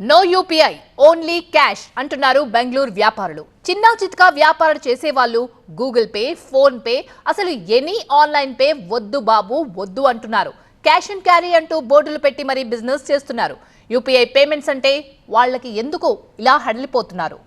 No UPI only cash అంటున్నారు బెంగళూరు వ్యాపారులు. చిన్న చిత్కా వ్యాపారాలు చేసేవాళ్ళు గూగుల్ పే ఫోన్ పే అసలు ఎనీ ఆన్లైన్ పే వద్దు బాబు వద్దు అంటున్నారు. క్యాష్ అండ్ క్యారీ అంటూ బోర్డులు పెట్టి మరీ బిజినెస్ చేస్తున్నారు. యూపీఐ పేమెంట్స్ అంటే వాళ్ళకి ఎందుకు ఇలా హడలిపోతున్నారు?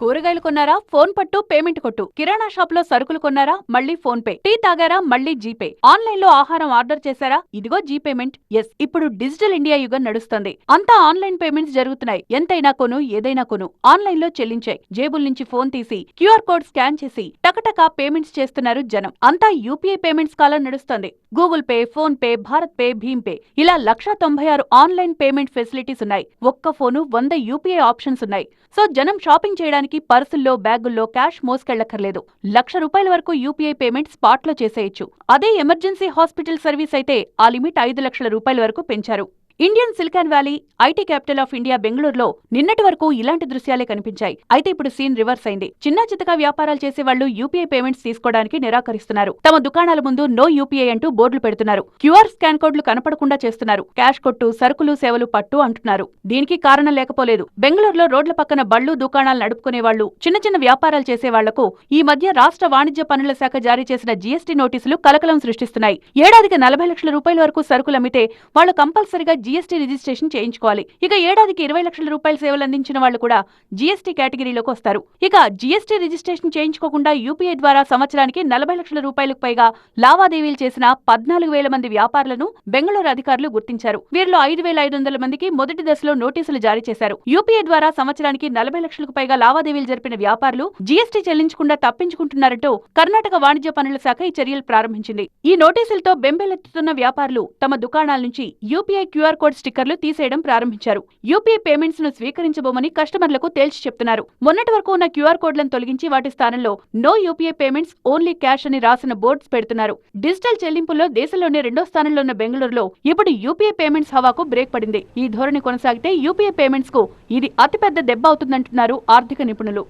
కూరగాయలు కొన్నారా? ఫోన్ పట్టు పేమెంట్ కొట్టు. కిరాణా షాప్లో సరుకులు కొన్నారా? మళ్ళీ ఫోన్ పే. టీ తాగారా? మళ్ళీ జీపే. ఆన్లైన్లో ఆహారం ఆర్డర్ చేశారా? ఇదిగో జీ పేమెంట్. ఎస్ ఇప్పుడు డిజిటల్ ఇండియా యుగం నడుస్తుంది. అంతా ఆన్లైన్ పేమెంట్స్ జరుగుతున్నాయి. ఎంతైనా కొను ఏదైనా కొను. ఆన్లైన్లో చెల్లించాయి. జేబుల నుంచి ఫోన్ తీసి క్యూఆర్ కోడ్ స్కాన్ చేసి టకటకా పేమెంట్స్ చేస్తున్నారు జనం. అంతా యూపీఐ పేమెంట్స్ కాలం నడుస్తుంది. Google Pay PhonePe BharatPe భీమ్ పే. ఇలా లక్ష తొంభై ఆరు ఆన్లైన్ పేమెంట్ ఫెసిలిటీస్ ఉన్నాయి. ఒక్క ఫోను వంద యూపీఐ ఆప్షన్స్ ఉన్నాయి. సో జనం షాపింగ్ చేయడానికి పర్సుల్లో బ్యాగుల్లో క్యాష్ మోసుకెళ్ళక్కర్లేదు లక్ష రూపాయల వరకు యూపీఐ పేమెంట్ స్పాట్లో చేసేయచ్చు. అదే ఎమర్జెన్సీ హాస్పిటల్ సర్వీస్ అయితే ఆ లిమిట్ ఐదు లక్షల రూపాయల వరకు పెంచారు. Indian Silicon Valley IT capital of India బెంగళూరులో నిన్నటి వరకు ఇలాంటి దృశ్యాలే కనిపించాయి. అయితే ఇప్పుడు సీన్ రివర్స్ అయింది. చిన్న చితక వ్యాపారాలు చేసే వాళ్ళు యూపీఐ పేమెంట్స్ తీసుకోవడానికి నిరాకరిస్తున్నారు. తమ దుకాణాల ముందు నో యూపీఐ అంటూ బోర్డులు పెడుతున్నారు. క్యూఆర్ స్కాన్ కోడ్లు కనపడకుండా చేస్తున్నారు. క్యాష్ కొట్టు సరుకులు సేవలు పట్టు అంటున్నారు. దీనికి కారణం లేకపోలేదు. బెంగళూరులో రోడ్ల పక్కన బళ్ళు దుకాణాలు నడుపుకునే వాళ్ళు చిన్న చిన్న వ్యాపారాలు చేసే వాళ్ళకు ఈ మధ్య రాష్ట్ర వాణిజ్య పనుల శాఖ జారీ చేసిన జీఎస్టీ నోటీసులు కలకలం సృష్టిస్తున్నాయి. ఏడాదికి నలభై లక్షల రూపాయల వరకు సరుకులు అమ్మితే వాళ్ళు కంపల్సరిగా జీఎస్టీ రిజిస్ట్రేషన్ చేయించుకోవాలి. ఇక ఏడాదికి ఇరవై లక్షల రూపాయల సేవలు అందించిన వాళ్ళు కూడా జీఎస్టీ కేటగిరీలోకి వస్తారు. ఇక జీఎస్టీ రిజిస్ట్రేషన్ చేయించుకోకుండా యూపీఐ ద్వారా సంవత్సరానికి నలభై లక్షల రూపాయలకు పైగా లావాదేవీలు చేసిన పద్నాలుగు వేల మంది వ్యాపారులను బెంగళూరు అధికారులు గుర్తించారు. వీరిలో ఐదు వేల ఐదు వందల మందికి మొదటి దశలో నోటీసులు జారీ చేశారు. యూపీఐ ద్వారా సంవత్సరానికి నలభై లక్షలకు పైగా లావాదేవీలు జరిపిన వ్యాపారులు జీఎస్టీ చెల్లించకుండా తప్పించుకుంటున్నారంటూ కర్ణాటక వాణిజ్య పనుల శాఖ ఈ చర్యలు ప్రారంభించింది. ఈ నోటీసులతో బెంబేలెత్తుతున్న వ్యాపారులు తమ దుకాణాల నుంచి యూపీఐ క్యూఆర్ కోడ్ స్టిక్కర్లు తీసేయడం ప్రారంభించారు. యూపీఐ పేమెంట్స్ను స్వీకరించబోమని కస్టమర్లకు తేల్చి చెప్తున్నారు. మొన్నటి వరకు ఉన్న క్యూఆర్ కోడ్లను తొలగించి వాటి స్థానంలో no UPI payments only cash అని రాసిన బోర్డ్స్ పెడుతున్నారు. డిజిటల్ చెల్లింపుల్లో దేశంలోనే రెండో స్థానంలో ఉన్న బెంగళూరులో ఇప్పుడు యూపీఐ పేమెంట్స్ హవాకు బ్రేక్ పడింది. ఈ ధోరణి కొనసాగితే యూపీఐ పేమెంట్స్కు ఇది అతిపెద్ద దెబ్బ అవుతుందంటున్నారు ఆర్థిక నిపుణులు.